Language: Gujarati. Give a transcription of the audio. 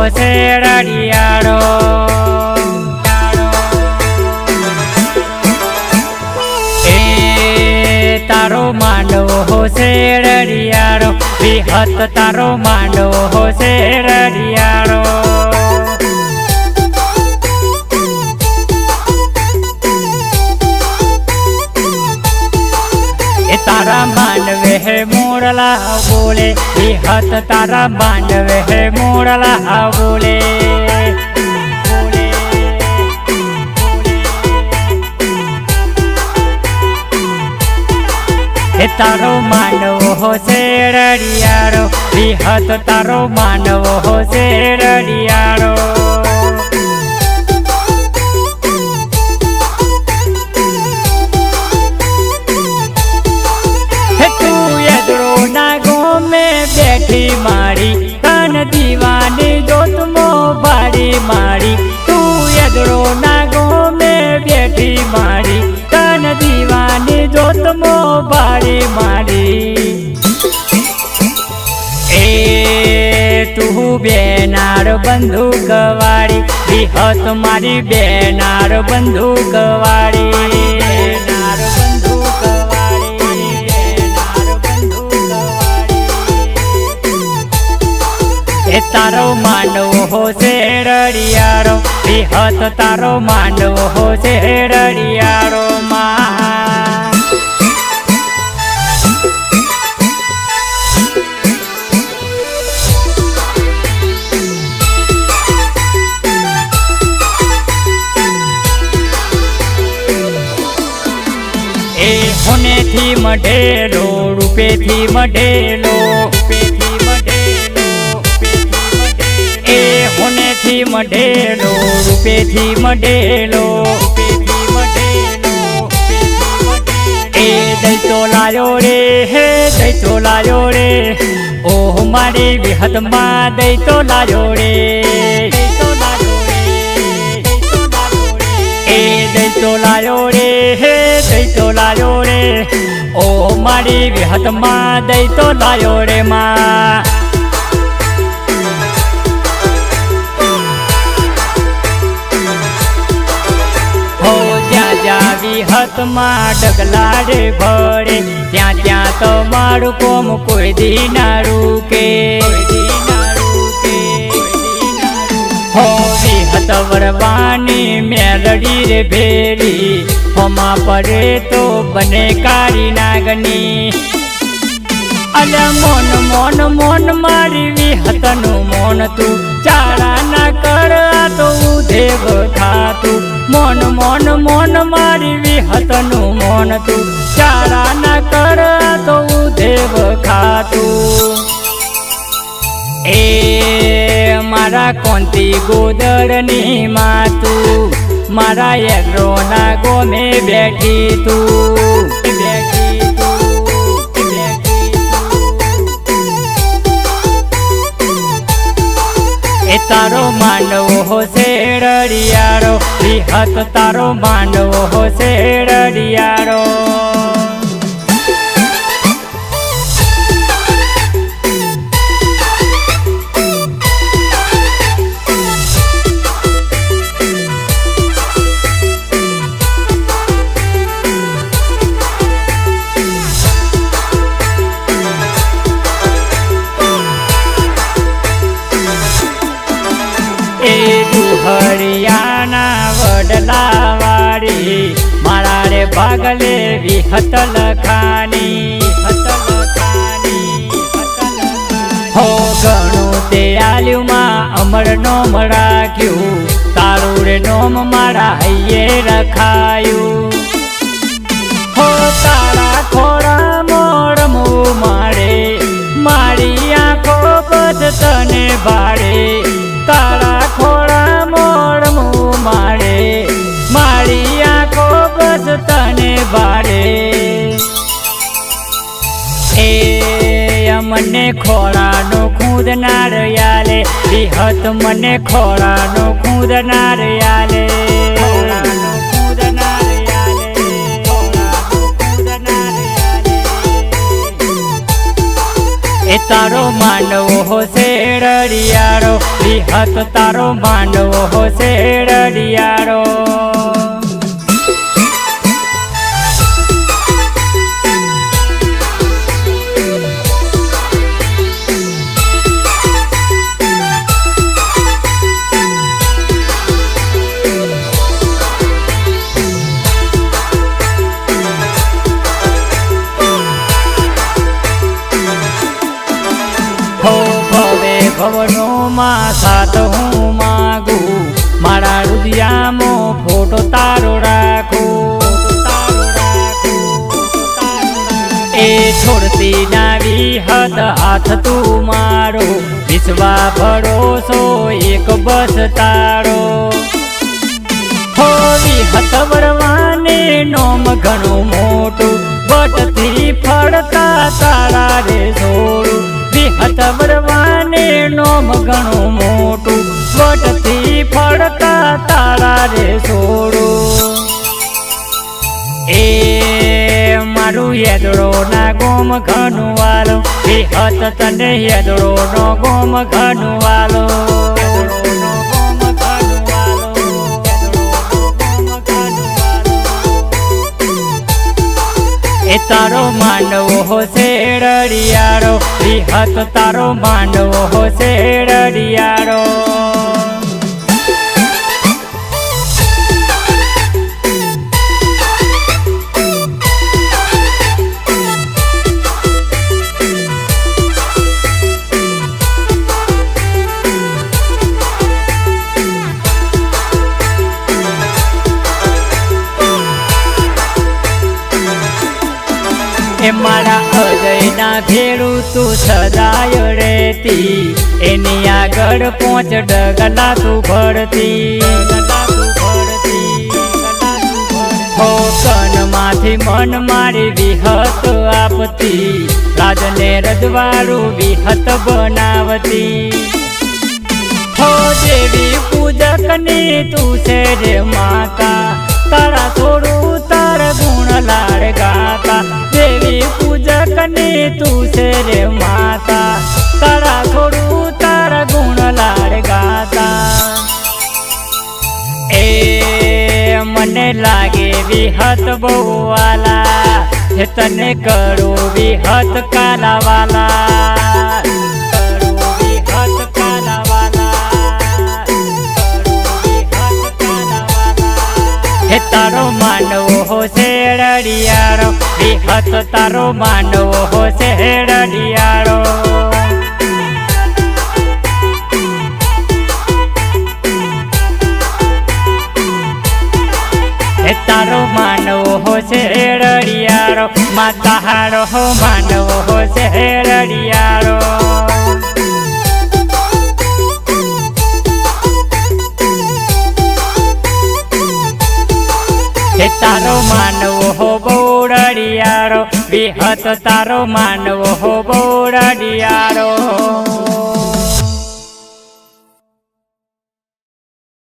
માનવો હોશે રડિયાળો એ તારો માંડવો હોશે રડિયાળો વિહત તારો માંડવો હોશે રડિયાળો. તારા માંડવે હે મોડલા બોલે વિહત તારા માંડવે હે મોડલા બોલે એ તારો હો શેરડિયારો એ હાથ તારો માનવો હો રડિયાળો. બેઠી મારી, તન દીવાની જોતમો બારી મારી. તું યદરો ના ગોમે બેઠી મારી, તન દીવાની જોતમો બારી મારી. એ તું બેનાર બંદૂક વાળી વિહત મારી બેનાર બંદૂક વાળી તારો માંડવો હોશે રડિયાળો વિહત તારો માંડવો હોશે રડિયાળો માં. એ હોનેથી મઢેલો, રૂપેથી મઢેલો રૂપેથી રૂપેથી મઢેલો રૂપેથી મઢેલો. એ દૈતો લાયો રે, હે દૈતો લાયો રે. ઓહ, મારી વિહતમાં દૈતો લાયો રે. એ દૈતો લાયો રે, હે દૈતો લાયો રે. ઓહ, મારી વિહતમાં દૈતો લાયો રે માં. જ્યાં હાથમાં ડગલા રે ભરે, ત્યાં ત્યાં તો મારું કોમ કોઈ દી ના રૂકે. હો વિહત વરવાની મેલડી રે ભેરી હોમા પડે તો બને કાળી નાગની. અલ મોન મોન મોન, મારી વિહતનું મોન તું ચાળા ના કર તો ઉધેવ ખાતું મોન મોન મોન, મારી વિહતનું મોન તું. ચારા ના કર તો દેવ ખાતું. એ મારા કોંતી ગોદરની માતું. મારા એગ્રોના ગોમે બેઠી તું. તારો માંડવો હોશે રડિયાળો વિહત તારો માંડવો હોશે રડિયાળો તું હરિયાણા વડલા વાળી મારા રે ભાગલે વિહતલ ખાની હત લખાની હો ઘણું તે આલ્યુમાં અમર નોમ રાખ્યું તારું રે નોમ મારા હૈયે રખાયું. તારા ખોરા મોરમું મારે મારી આંખો તને ભાડે તારા ખોળા મોડ મું મારે મારી આંખો બસ તને ભાડે એ મને ખોળાનો ખુદ નારયાલે વિહત મને ખોળાનો ખુદ નારયાલે તારો માંડવો હો શેરડિયાળો વિહત તારો માંડવો હો ભવે ભવનો સાત હું માગું. મારા રુદિયામો ફોટો તારો રાખું. એ છોડતી નાવી હદ હાથ તું મારો. વિશ્વા ભરોસો એક બસ તારો. હોવી હત વરવાને નોમ ઘણું મોટું. બટથી ફળતા તારા રે છોડું વિહત નોમ ઘણું મોટું. બટથી ફળતા તારા રે છોડું એ મારું યદડો ના ગોમ ઘણું વાલો. વિહત તને યદડો નો ગોમ ઘણું વાલો. હો શેરડિયાળો વિહત તારો માંડવો હો શેરડિયાળો એ મારા અજયના ભેળું તું સદાય રહેતી. એની આગળ પોંચ ડગલા તું ભરતી. કનમાંથી મન મારી વિહત આપતી. રાજને રજવાડું વિહત બનાવતી. હો દેવી પૂજકની તું છે રે માતા. તારા થોડું તાર ગુણ લાડ ગાતા. દેવી પૂજકની તું છે રે માતા. તારા થોડું તાર ગુણ લાડ ગાતા. એ મને લાગે વિહત બહુ વાલા તને કરું વિહત કાલાવાલા. હે તારો માનવો હો શેરડિયાળો વિહત તારો માનવો હો શેરડિયાળો એ તારો માનવો હો શેરડિયાળો માતા હારો હો માનવો હો શેરડિયાળો માનવો હો બોરડિયાળો વિહત તારો માનવો હો બોરડિયાળો